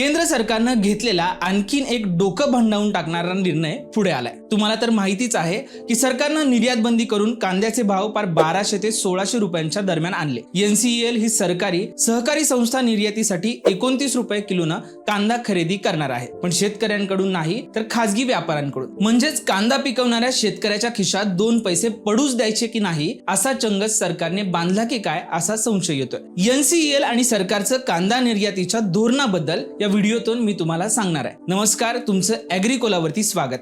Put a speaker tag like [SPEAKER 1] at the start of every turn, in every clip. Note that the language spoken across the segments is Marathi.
[SPEAKER 1] केंद्र सरकारनं घेतलेला आणखीन एक डोकं भंडावून टाकणारा निर्णय पुढे आलाय. तुम्हाला तर माहितीच आहे की सरकारनं निर्यात बंदी करून कांद्याचे भाव पार बाराशे ते सोळाशे रुपयांच्या दरम्यान आणले. एनसीएल ही सरकारी सहकारी संस्था निर्यातीसाठी एकोणतीस रुपये किलोनं कांदा खरेदी करणार आहे. पण शेतकऱ्यांकडून नाही तर खासगी व्यापाऱ्यांकडून. म्हणजेच कांदा पिकवणाऱ्या शेतकऱ्याच्या खिशात दोन पैसे पडूच द्यायचे की नाही असा चंगच सरकारने बांधला की काय असा संशय येतोय. एनसीएल आणि सरकारचं कांदा निर्यातीच्या धोरणाबद्दल या व्हिडिओतून मी तुम्हाला सांगणार आहे. नमस्कार तुमचं ॲग्रिकोलावरती स्वागत.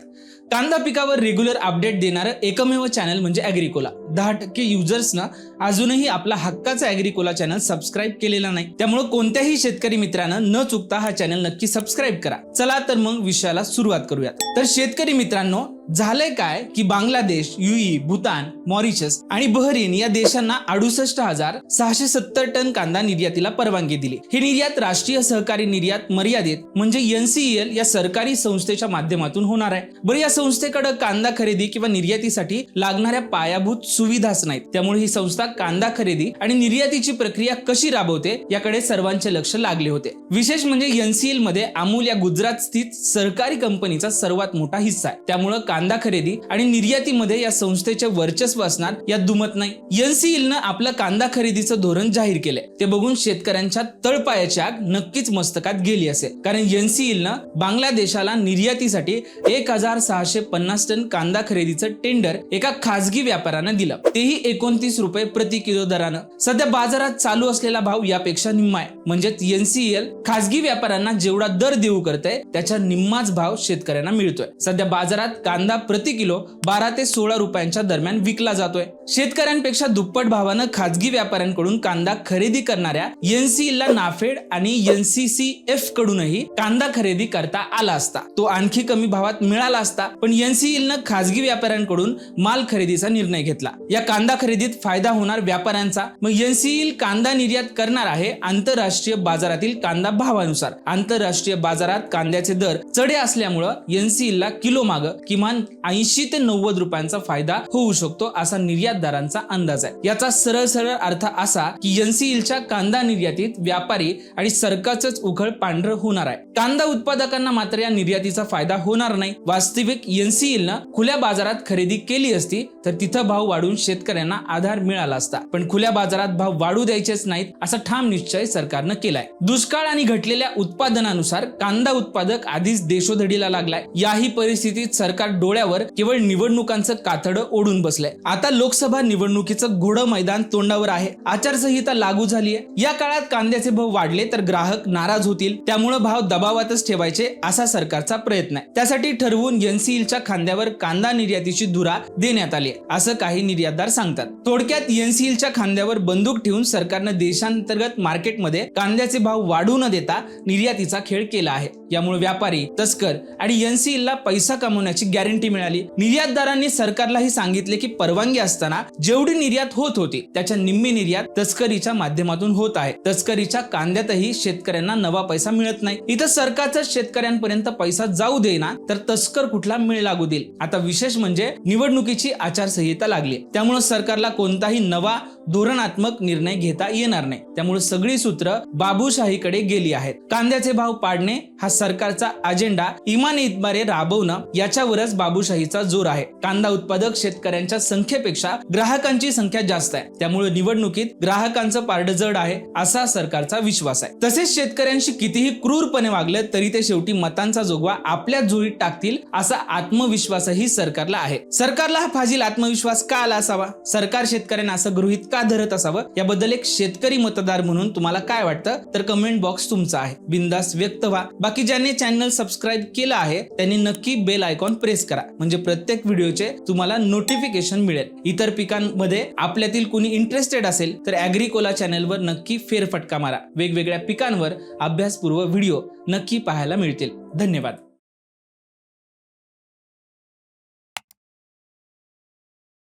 [SPEAKER 1] कांदा पिकावर रेग्युलर अपडेट देणारं एकमेव चॅनल म्हणजे ॲग्रिकोला दहा टक्के युजर्सना अजूनही आपला हक्काचा ॲग्रिकोला चॅनल सबस्क्राईब केलेला नाही. त्यामुळे कोणत्याही शेतकरी मित्रानं न चुकता हा चॅनल नक्की सबस्क्राईब करा. चला तर मग विषयाला सुरुवात करूयात. तर शेतकरी मित्रांनो झालंय काय की बांगलादेश युई भूतान मॉरिशस आणि बहरीन या देशांना अडुसष्ट हजार सहाशे सत्तर टन कांदा निर्यातीला परवानगी दिली. हे निर्यात राष्ट्रीय सहकारी निर्यात मर्यादित म्हणजे एनसीएल या सरकारी संस्थेच्या माध्यमातून होणार आहे. बरं या संस्थेकडे कांदा खरेदी किंवा निर्यातीसाठी लागणाऱ्या पायाभूत सुविधाच नाहीत. त्यामुळे ही संस्था कांदा खरेदी आणि निर्यातीची प्रक्रिया कशी राबवते याकडे सर्वांचे लक्ष लागले होते. विशेष म्हणजे एनसीएलमध्ये अमूल या गुजरात स्थित सरकारी कंपनीचा सर्वात मोठा हिस्सा आहे. त्यामुळे कांदा खरेदी आणि निर्यातीमध्ये या संस्थेच्या वर्चस्व असणार यात दुमत नाही. एनसीएलनं आपलं कांदा खरेदीचं धोरण जाहीर केलंय. ते बघून शेतकऱ्यांच्या तळपायाची आग नक्कीच मस्तकात गेली असेल. कारण एनसीएलनं बांगलादेशाला निर्यातीसाठी एक हजार सहाशे पन्नास टन कांदा खरेदीचं टेंडर एका खासगी व्यापाऱ्यानं दिलं. तेही एकोणतीस रुपये प्रति किलो दरानं. सध्या बाजारात चालू असलेला भाव यापेक्षा निम्मा आहे. म्हणजेच एनसीएल खासगी व्यापाऱ्यांना जेवढा दर देऊ करते त्याच्या निम्माच भाव शेतकऱ्यांना मिळतोय. सध्या बाजारात कांदा कांदा प्रति किलो बारा ते सोळा रुपयांच्या दरम्यान विकला जातोय. शेतकऱ्यांपेक्षा दुप्पट भावानं खाजगी व्यापाऱ्यांकडून कांदा खरेदी करणाऱ्या एनसीला नाफेड आणि एनसीसी एफ कडूनही कांदा खरेदी करता आला असता. तो आणखी कमी भावात मिळाला असता पण एनसीएल न खाजगी व्यापाऱ्यांकडून माल खरेदीचा निर्णय घेतला. या कांदा खरेदीत फायदा होणार व्यापाऱ्यांचा. मग एनसीएल कांदा निर्यात करणार आहे आंतरराष्ट्रीय बाजारातील कांदा भावानुसार. आंतरराष्ट्रीय बाजारात कांद्याचे दर चढे असल्यामुळं एनसीएल ला किलो माग किमान ऐंशी ते नव्वद रुपयांचा फायदा होऊ शकतो असा निर्यातदारांचा अंदाज आहे. याचा सरळ सरळ अर्थ असा की एनसीएलच्या कांदा निर्यातीत व्यापारी आणि सरकारच उघड पांढर होणार आहे. कांदा उत्पादकांना मात्र या निर्यातीचा फायदा होणार नाही. वास्तविक एनसीएलनं खुल्या बाजारात खरेदी केली असती तर तिथं भाव वाढून शेतकऱ्यांना आधार मिळाला असता. पण खुल्या बाजारात भाव वाढू द्यायचेच नाहीत असा ठाम निश्चय सरकारनं केलाय. दुष्काळ आणि घटलेल्या उत्पादनानुसार कांदा उत्पादक आधीच देशोधडीला लागलाय. याही परिस्थितीत सरकार डोळ्यावर केवळ निवडणुकांचं कातडं ओढून बसलंय. आता लोकसभा निवडणुकीचं घोडं मैदान तोंडावर आहे. आचारसंहिता लागू झाली आहे या काळात कांद्याचे भाव वाढले तर ग्राहक नाराज होतील. त्यामुळे भाव दबावातच ठेवायचे असा सरकारचा प्रयत्न आहे. त्यासाठी ठरवून एनसीएलच्या खांद्यावर कांदा निर्यातीची धुरा देण्यात आली असं काही निर्यातदार सांगतात. थोडक्यात एनसीएलच्या खांद्यावर बंदूक ठेवून सरकारनं देशांतर्गत मार्केटमध्ये कांद्याचे भाव वाढू न देता निर्यातीचा खेळ केला आहे. यामुळे व्यापारी तस्कर आणि एनसीएल ला पैसा कमवण्याची गॅरंटी मिळाली. निर्यातदारांनी सरकारलाही सांगितले की परवानगी असताना जेवढी निर्यात होत होती त्याच्या निम्मी निर्यात तस्करीच्या माध्यमातून होत आहे. तस्करीच्या कांद्यातही शेतकऱ्यांना नवा पैसा मिळत नाही. इथं सरकारचा शेतकऱ्यांपर्यंत पैसा जाऊ देईना तर तस्कर कुठला मिळ लागू देईल? आता विशेष म्हणजे निवडणुकीची आचारसंहिता लागली. त्यामुळे सरकारला कोणताही नवा धोरणात्मक निर्णय घेता येणार नाही. त्यामुळे सगळी सूत्र बाबूशाहीकडे गेली आहेत. कांद्याचे भाव पाडणे हा सरकारचा अजेंडा इमाने इतबारे राबवणं याच्यावरच बाबूशाहीचा जोर आहे. कांदा उत्पादक शेतकऱ्यांच्या संख्येपेक्षा ग्राहकांची संख्या जास्त आहे. त्यामुळे निवडणुकीत ग्राहकांचं पारड जड आहे असा सरकारचा विश्वास आहे. तसेच शेतकऱ्यांशी कितीही क्रूरपणे वागलं तरी ते शेवटी मतांचा जोगवा आपल्या जुळीत टाकतील असा आत्मविश्वासही सरकारला आहे. सरकारला हा फाजील आत्मविश्वास का आला असावा? सरकार शेतकऱ्यांना असं गृहित का धरत असावं? याबद्दल एक शेतकरी मतदार म्हणून तुम्हाला काय वाटतं? तर कमेंट बॉक्स तुमचा आहे. बिंदास व्यक्त व्हा. बाकी ज्यांनी चॅनल सबस्क्राईब केलं आहे त्यांनी नक्की बेल आयकॉन प्रेस करा. म्हणजे प्रत्येक व्हिडिओचे तुम्हाला नोटिफिकेशन मिळेल. इतर पिकांमध्ये आपल्यातील कुणी इंटरेस्टेड असेल तर अॅग्रिकोला चॅनलवर नक्की फेरफटका मारा. वेगवेगळ्या पिकांवर अभ्यासपूर्व व्हिडिओ नक्की पाहायला मिळतील. धन्यवाद.